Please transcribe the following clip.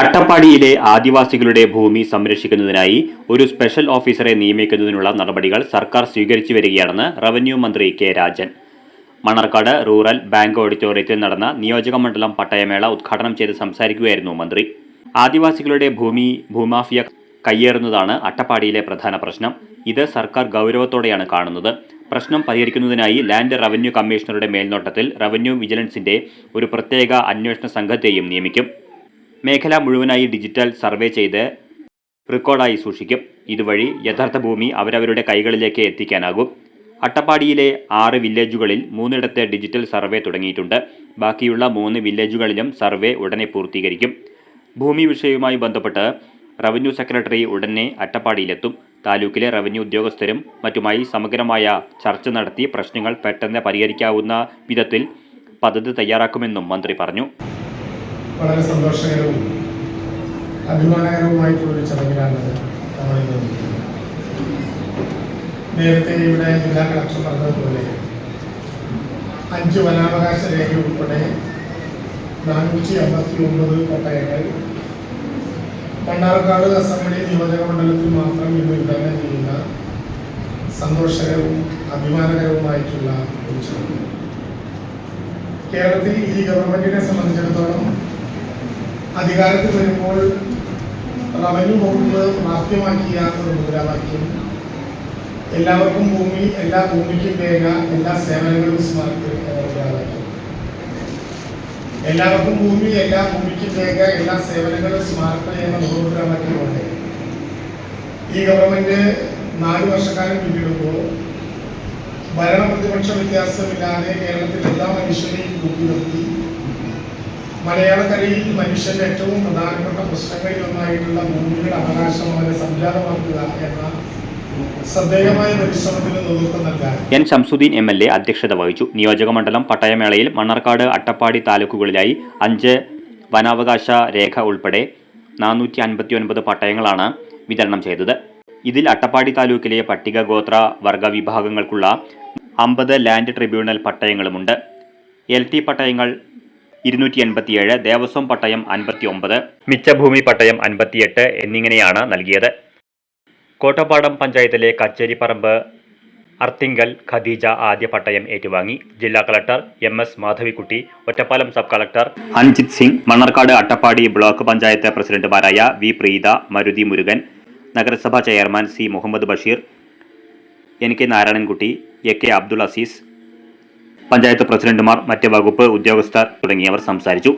അട്ടപ്പാടിയിലെ ആദിവാസികളുടെ ഭൂമി സംരക്ഷിക്കുന്നതിനായി ഒരു സ്പെഷ്യൽ ഓഫീസറെ നിയമിക്കുന്നതിനുള്ള നടപടികൾ സർക്കാർ സ്വീകരിച്ചു വരികയാണെന്ന് റവന്യൂ മന്ത്രി K Rajan. Manarkkad rural bank ഓഡിറ്റോറിയത്തിൽ നടന്ന നിയോജക മണ്ഡലം പട്ടയമേള ഉദ്ഘാടനം ചെയ്ത് സംസാരിക്കുകയായിരുന്നു മന്ത്രി. ആദിവാസികളുടെ ഭൂമി ഭൂമാഫിയ കയ്യേറുന്നതാണ് അട്ടപ്പാടിയിലെ പ്രധാന പ്രശ്നം. ഇത് സർക്കാർ ഗൗരവത്തോടെയാണ് കാണുന്നത്. പ്രശ്നം പരിഹരിക്കുന്നതിനായി ലാൻഡ് റവന്യൂ കമ്മീഷണറുടെ മേൽനോട്ടത്തിൽ റവന്യൂ വിജിലൻസിന്റെ ഒരു പ്രത്യേക അന്വേഷണ സംഘത്തെയും നിയമിക്കും. മേഖല മുഴുവനായി ഡിജിറ്റൽ സർവേ ചെയ്ത് റെക്കോർഡായി സൂക്ഷിക്കും. ഇതുവഴി യഥാർത്ഥ ഭൂമി അവരവരുടെ കൈകളിലേക്ക് എത്തിക്കാനാകും. അട്ടപ്പാടിയിലെ ആറ് വില്ലേജുകളിൽ മൂന്നിടത്ത് ഡിജിറ്റൽ സർവേ തുടങ്ങിയിട്ടുണ്ട്. ബാക്കിയുള്ള മൂന്ന് വില്ലേജുകളിലും സർവേ ഉടനെ പൂർത്തീകരിക്കും. ഭൂമി വിഷയവുമായി ബന്ധപ്പെട്ട് റവന്യൂ സെക്രട്ടറി ഉടനെ അട്ടപ്പാടിയിലെത്തും. താലൂക്കിലെ റവന്യൂ ഉദ്യോഗസ്ഥരും മറ്റുമായി സമഗ്രമായ ചർച്ച നടത്തി പ്രശ്നങ്ങൾ പെട്ടെന്ന് പരിഹരിക്കാവുന്ന വിധത്തിൽ പദ്ധതി തയ്യാറാക്കുമെന്നും മന്ത്രി പറഞ്ഞു. വളരെ സന്തോഷകരവും അഭിമാനകരവുമായിട്ടുള്ളൊരു ചടങ്ങിലാണ് നമ്മൾ നേരത്തെ ഇവിടെ ജില്ലാ കളക്ടർ പറഞ്ഞതുപോലെ അഞ്ച് വനാവകാശ രേഖ ഉൾപ്പെടെ നാനൂറ്റി അമ്പത്തി ഒമ്പത് പട്ടയങ്ങൾ മണ്ണാർക്കാട് അസംബ്ലി നിയോജക മണ്ഡലത്തിൽ മാത്രം ഇന്ന് വിതരണം ചെയ്യുന്ന സന്തോഷകരവും അഭിമാനകരവുമായിട്ടുള്ള ഒരു ചടങ്ങ്. കേരളത്തിൽ ഈ ഗവൺമെന്റിനെ സംബന്ധിച്ചിടത്തോളം അധികാരത്തിൽ വരുമ്പോൾ റവന്യൂ വകുപ്പ് പ്രാപ്യമാക്കിയ ഒരു മുദ്രാവാക്യം. എല്ലാവർക്കും ഭൂമി എല്ലാ ഭൂമിക്കും രേഖ എല്ലാ സേവനങ്ങളും എന്ന മുദ്രാവാക്യം. എല്ലാവർക്കും ഭൂമി എല്ലാ ഭൂമിക്കും രേഖ എല്ലാ സേവനങ്ങളും സ്മാർട്ട് എന്ന മുദ്രാവാക്യമുണ്ട് ഈ ഗവൺമെന്റ് നാല് വർഷക്കാലം പിന്നിടുമ്പോൾ ഭരണ പ്രതിപക്ഷ വ്യത്യാസമില്ലാതെ കേരളത്തിൽ എല്ലാ മനുഷ്യരെയും കൂട്ടി നിർത്തി മലയാളക്കരയിൽ മനുഷ്യന്റെ ഏറ്റവും പ്രധാനപ്പെട്ട പ്രശ്നങ്ങളിൽ ഒന്നായിട്ടുള്ള ഭൂമിയുടെ അവരെ സംജാതമാക്കുക എന്ന N Shamsuddin M L A അധ്യക്ഷത വഹിച്ചു. നിയോജകമണ്ഡലം പട്ടയമേളയിൽ മണ്ണാർക്കാട് അട്ടപ്പാടി താലൂക്കുകളിലായി അഞ്ച് വനാവകാശ രേഖ ഉൾപ്പെടെ നാനൂറ്റി അൻപത്തി ഒൻപത് പട്ടയങ്ങളാണ് വിതരണം ചെയ്തത്. ഇതിൽ അട്ടപ്പാടി താലൂക്കിലെ പട്ടിക ഗോത്ര വർഗ വിഭാഗങ്ങൾക്കുള്ള അമ്പത് ലാൻഡ് ട്രിബ്യൂണൽ പട്ടയങ്ങളുമുണ്ട്. എൽ ടി പട്ടയങ്ങൾ ഇരുന്നൂറ്റി എൺപത്തിയേഴ് ദേവസ്വം പട്ടയം അൻപത്തി ഒമ്പത് മിച്ചഭൂമി പട്ടയം അൻപത്തിയെട്ട് എന്നിങ്ങനെയാണ് നൽകിയത്. കോട്ടപ്പാടം പഞ്ചായത്തിലെ കച്ചേരിപ്പറമ്പ് അർത്തിങ്കൽ ഖദീജ ആദ്യ പട്ടയം ഏറ്റുവാങ്ങി. ജില്ലാ collector M S Madhavikutty Ottapalam sub collector Anjith Singh Mannarkkad Attappadi block panchayat പ്രസിഡന്റുമാരായ വി പ്രീത മരുതി മുരുകൻ നഗരസഭാ chairman C Muhammad Basheer N K Narayanankutty A K Abdul Azeez panchayat പ്രസിഡന്റുമാർ മറ്റ് വകുപ്പ് ഉദ്യോഗസ്ഥർ തുടങ്ങിയവർ സംസാരിച്ചു